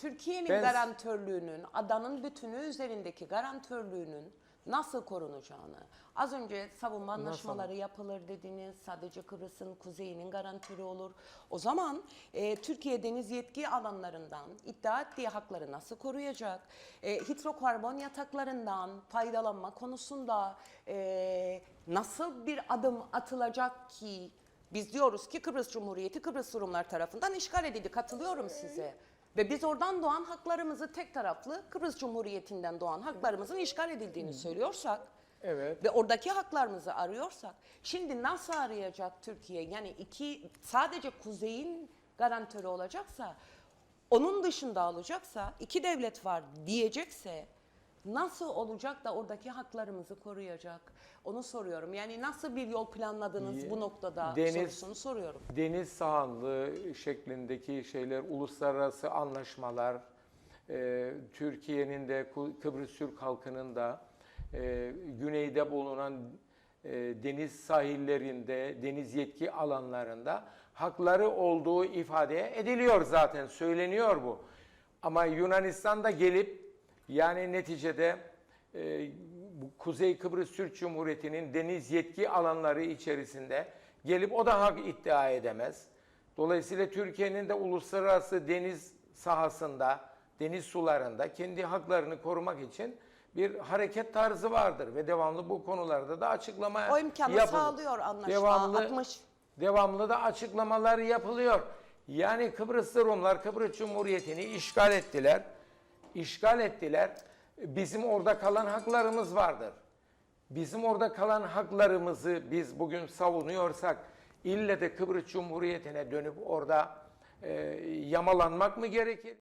Türkiye'nin Ben- garantörlüğünün, adanın bütünü üzerindeki garantörlüğünün nasıl korunacağını, az önce savunma anlaşmaları yapılır dediniz, sadece Kıbrıs'ın kuzeyinin garantörü olur. O zaman e, Türkiye deniz yetki alanlarından iddia ettiği hakları nasıl koruyacak? E, hidrokarbon yataklarından faydalanma konusunda e, nasıl bir adım atılacak ki biz diyoruz ki Kıbrıs Cumhuriyeti Kıbrıs Rumlar tarafından işgal edildi. Katılıyorum size. Ve biz oradan doğan haklarımızı tek taraflı Kıbrıs Cumhuriyeti'nden doğan haklarımızın işgal edildiğini söylüyorsak Evet. ve oradaki haklarımızı arıyorsak şimdi nasıl arayacak Türkiye? Yani iki sadece kuzeyin garantörü olacaksa onun dışında alacaksa iki devlet var diyecekse nasıl olacak da oradaki haklarımızı koruyacak? Onu soruyorum. Yani nasıl bir yol planladınız bu noktada Deniz- sorusunu soruyorum. Deniz sahanlığı şeklindeki şeyler, uluslararası anlaşmalar, e, Türkiye'nin de Ku- Kıbrıs Türk halkının da e, güneyde bulunan e, deniz sahillerinde, deniz yetki alanlarında hakları olduğu ifade ediliyor zaten, söyleniyor bu. Ama Yunanistan da gelip yani neticede e, bu Kuzey Kıbrıs Türk Cumhuriyeti'nin deniz yetki alanları içerisinde gelip o da hak iddia edemez. Dolayısıyla Türkiye'nin de uluslararası deniz sahasında, deniz sularında kendi haklarını korumak için bir hareket tarzı vardır ve devamlı bu konularda da açıklama O imkanı yapılır. sağlıyor anlaşma. Devamlı, 60 devamlı da açıklamalar yapılıyor. Yani Kıbrıslı Rumlar Kıbrıs Cumhuriyeti'ni işgal ettiler. İşgal ettiler. Bizim orada kalan haklarımız vardır. Bizim orada kalan haklarımızı biz bugün savunuyorsak ille de Kıbrıs Cumhuriyeti'ne dönüp orada e, yamalanmak mı gerekir?